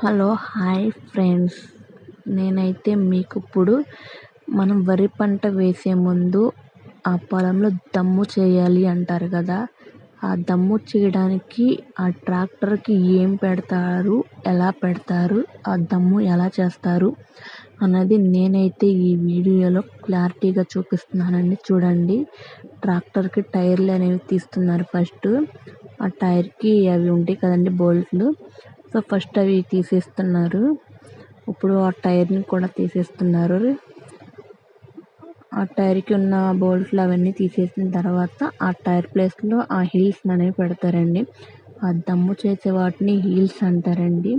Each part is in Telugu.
Hello hi friends. నేనైతే మీకు ఇప్పుడు మనం వరి పంట వేసే ముందు ఆ పొలంలో దమ్ము చేయాలి అంటారు కదా. ఆ దమ్ము చేయడానికి ఆ ట్రాక్టర్కి ఏం పెడతారు ఎలా పెడతారు ఆ దమ్ము ఎలా చేస్తారు అన్నది నేనైతే ఈ వీడియోలో క్లారిటీగా చూపిస్తున్నానండి. చూడండి ట్రాక్టర్కి టైర్లు అనేవి తీస్తున్నారు ఫస్ట్. ఆ టైర్కి అవి ఉంటాయి కదండి బోల్ట్లు. సో ఫస్ట్ అవి తీసేస్తున్నారు. ఇప్పుడు ఆ టైర్ని కూడా తీసేస్తున్నారు. ఆ టైర్కి ఉన్న బోల్ట్లు అవన్నీ తీసేసిన తర్వాత ఆ టైర్ ప్లేస్లో ఆ హీల్స్ అనేవి పెడతారండి. ఆ దమ్ము చేసే వాటిని హీల్స్ అంటారండి.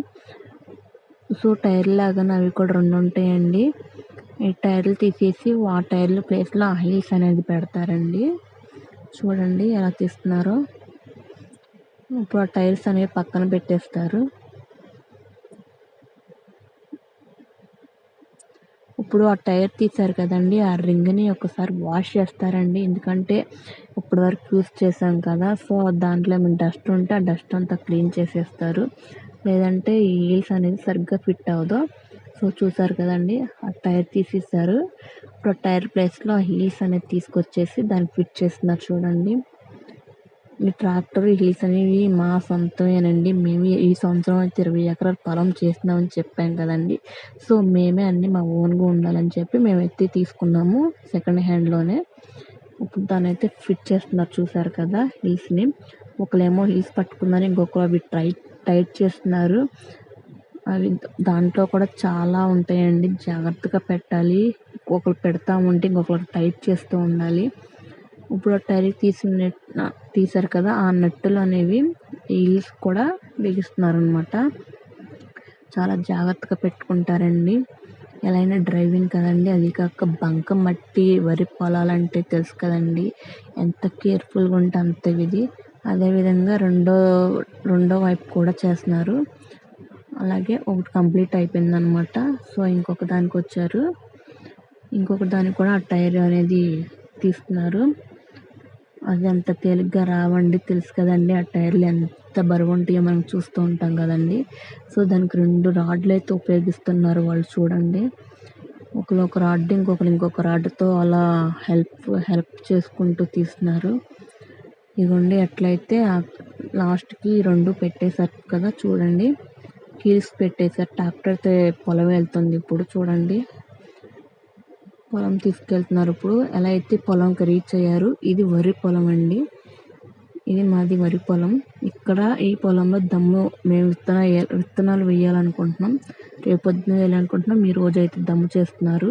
సో టైర్ లాగానే అవి కూడా రెండు ఉంటాయండి. ఈ టైర్లు తీసేసి ఆ టైర్ల ప్లేస్లో ఆ హీల్స్ అనేది పెడతారండి. చూడండి ఎలా తీస్తున్నారో. ఇప్పుడు ఆ టైర్స్ అనేవి పక్కన పెట్టేస్తారు. ఇప్పుడు ఆ టైర్ తీశారు కదండి ఆ రింగ్ని ఒకసారి వాష్ చేస్తారండి. ఎందుకంటే ఇప్పటి వరకు యూస్ చేసాం కదా సో దాంట్లో ఏమైనా డస్ట్ ఉంటే ఆ డస్ట్ అంతా క్లీన్ చేసేస్తారు. లేదంటే ఈ హీల్స్ అనేది సరిగ్గా ఫిట్ అవ్వదు. సో చూసారు కదండి ఆ టైర్ తీసేసారు ఇప్పుడు ఆ టైర్ ప్లేస్లో ఆ హీల్స్ అనేది తీసుకొచ్చేసి దాన్ని ఫిట్ చేస్తున్నారు చూడండి. ట్రాక్టర్ హిల్స్ అనేవి మా సొంతమేనండి. మేము ఈ సంవత్సరం అయితే ఇరవై ఎకరాల పొలం చేస్తున్నామని చెప్పాం కదండి. సో మేమే అన్ని మా ఓన్గా ఉండాలని చెప్పి మేము ఎత్తి తీసుకున్నాము సెకండ్ హ్యాండ్లోనే ఇప్పుడు దాన్ని అయితే ఫిట్ చేస్తున్నారు చూసారు కదా హిల్స్ని. ఒకరేమో హిల్స్ పట్టుకున్నారు ఇంకొకరు అవి టైట్ టైట్ చేస్తున్నారు. అవి దాంట్లో కూడా చాలా ఉంటాయండి. జాగ్రత్తగా పెట్టాలి. ఒకరు పెడతా ఉంటే ఇంకొకరు టైట్ చేస్తూ ఉండాలి. ఇప్పుడు టైర్ తీసిన తీశారు కదా ఆ నట్టులు అనేవి హీల్స్ కూడా బిగిస్తున్నారు అనమాట చాలా జాగ్రత్తగా పెట్టుకుంటారండి. ఎలా అయినా డ్రైవింగ్ కదండి అది కాక బంక మట్టి వరి పొలాలంటే తెలుసు కదండి. ఎంత కేర్ఫుల్గా ఉంటే అంత ఇది అదేవిధంగా రెండో రెండో వైపు కూడా చేస్తున్నారు. అలాగే ఒకటి కంప్లీట్ అయిపోయింది అనమాట సో ఇంకొక దానికి వచ్చారు. ఇంకొక దానికి కూడా ఆ టైర్ అనేది తీస్తున్నారు. అది అంత తేలిగ్గా రావండి తెలుసు కదండి. ఆ టైర్లు ఎంత బరువు ఉంటాయో మనం చూస్తూ ఉంటాం కదండి. సో దానికి రెండు రాడ్లు అయితే ఉపయోగిస్తున్నారు వాళ్ళు చూడండి. ఒకరు ఒక రాడ్ ఇంకొకరు ఇంకొక రాడ్తో అలా హెల్ప్ హెల్ప్ చేసుకుంటూ తీస్తున్నారు. ఇదిగోండి ఎట్లయితే లాస్ట్కి రెండు పెట్టేశారు కదా చూడండి. కీల్స్ పెట్టేశారు. ట్రాక్టర్తో పొలం వెళ్తుంది ఇప్పుడు చూడండి. పొలం తీసుకెళ్తున్నారు ఇప్పుడు. ఎలా అయితే పొలంకి రీచ్ అయ్యారు ఇది వరి పొలం అండి. ఇది మాది వరి పొలం. ఇక్కడ ఈ పొలంలో దమ్ము మేము విత్తన విత్తనాలు వేయాలనుకుంటున్నాం. రేపు పొద్దున వేయాలనుకుంటున్నాం. ఈ రోజు అయితే దమ్ము చేస్తున్నారు.